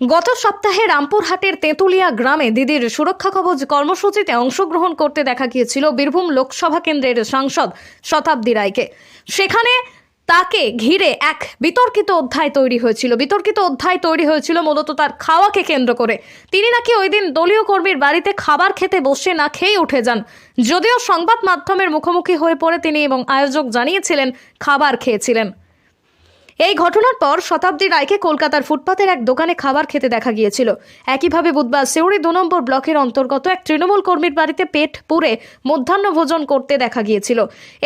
গত সপ্তাহে রামপুরহাটের তেঁতুলিয়া গ্রামে দিদির সুরক্ষা কবচ কর্মসূচিতে অংশগ্রহণ করতে দেখা গিয়েছিল বীরভূম লোকসভা কেন্দ্রের সাংসদ শতাব্দী রায়কে। সেখানে তাকে ঘিরে এক বিতর্কিত অধ্যায় তৈরি হয়েছিল। বিতর্কিত অধ্যায় তৈরি হয়েছিল মূলত তার খাওয়াকে কেন্দ্র করে। তিনি নাকি ওই দিন দলীয় কর্মীর বাড়িতে খাবার খেতে বসে না খেয়ে উঠে যান। যদিও সংবাদ মাধ্যমের মুখোমুখি হয়ে পড়ে তিনি এবং আয়োজক জানিয়েছিলেন, খাবার খেয়েছিলেন। এই ঘটনার পর শতাব্দী রায়কে কলকাতার ফুটপাতের এক দোকানে খাবার খেতে দেখা গিয়েছিল। একইভাবে বুধবার সিউড়ি দু নম্বর ব্লকের অন্তর্গত এক তৃণমূল কর্মীর বাড়িতে পেট পুরে মধ্যাহ্ন ভোজন করতে দেখা গিয়েছিল।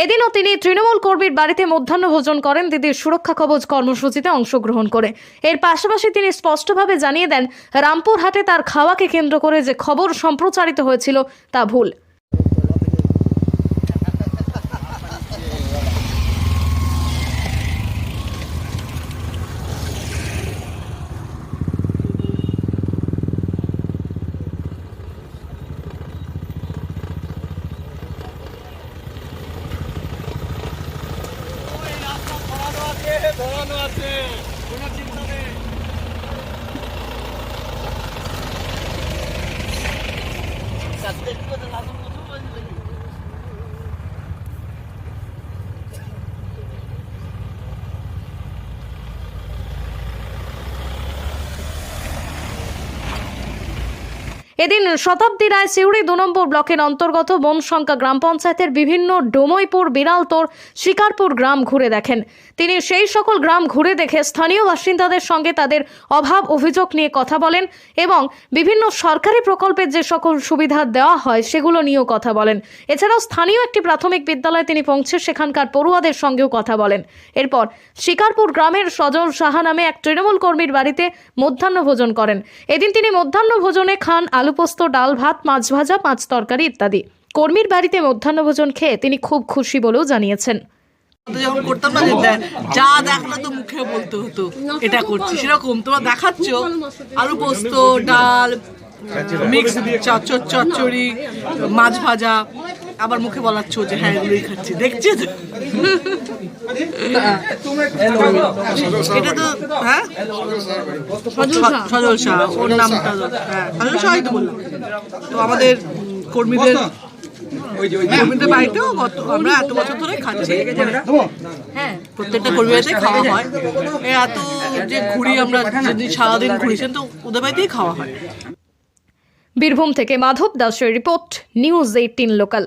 এদিনও তিনি তৃণমূল কর্মীর বাড়িতে মধ্যাহ্ন ভোজন করেন, দিদির সুরক্ষা কবচ কর্মসূচিতে অংশগ্রহণ করে। এর পাশাপাশি তিনি স্পষ্টভাবে জানিয়ে দেন, রামপুরহাটে তার খাওয়াকে কেন্দ্র করে যে খবর সম্প্রচারিত হয়েছিল তা ভুল। ধরানো আছে কোনো চিন্তা নেই এদিন শতাব্দী রায় সিউড়ি দু নম্বর ব্লকের অন্তর্গত বনশঙ্কা গ্রাম পঞ্চায়েতের বিভিন্ন ডোমইপুর, বিড়ালতোর, শিকারপুর গ্রাম ঘুরে দেখেন। তিনি সেই সকল গ্রাম ঘুরে দেখে স্থানীয় বাসিন্দাদের সঙ্গে তাদের অভাব অভিযোগ নিয়ে কথা বলেন এবং বিভিন্ন সরকারি প্রকল্পের যে সকল সুবিধা দেওয়া হয় সেগুলো নিয়েও কথা বলেন। এছাড়াও স্থানীয় একটি প্রাথমিক বিদ্যালয়ে তিনি পৌঁছে সেখানকার পড়ুয়াদের সঙ্গেও কথা বলেন। এরপর শিকারপুর গ্রামের সজল সাহা নামে এক তৃণমূল কর্মীর বাড়িতে মধ্যাহ্ন ভোজন করেন। এদিন তিনি মধ্যাহ্ন ভোজনে খান আলু পোস্ত ডাল ভাত, মাছ ভাজা পাঁচ তরকারি ইত্যাদি। কর্মীর বাড়িতে মধ্যাহ্ন ভোজন খেয়ে তিনি খুব খুশি বলেও জানিয়েছেন। যে মুখে বলতে হতো, এটা করছি সেরকম তোমরা দেখাচ্ছ? আলু পোস্ত ডাল মিক্স চচ্চর চচ্চড়ি মাছ ভাজা আবার মুখে বলাচ্ছ যে হ্যাঁ এগুলোই খাচ্ছি। দেখছি তো এটা তো হ্যাঁ? সজল শাহ। ওর নামটা হ্যাঁ সজল তো বললাম। তো আমাদের কর্মীদের কর্মীদের বাড়িতেও গত আমরা এত বছর ধরে খাচ্ছি। হ্যাঁ। প্রত্যেকটা কর্মী বাড়িতে খাওয়া হয়। এত যে ঘুরি আমরা যদি সারাদিন ঘুরিছেন তো ওদের বাড়িতেই খাওয়া হয়। বীরভূম থেকে মাধব দাসের রিপোর্ট নিউজ এইটিন লোকাল।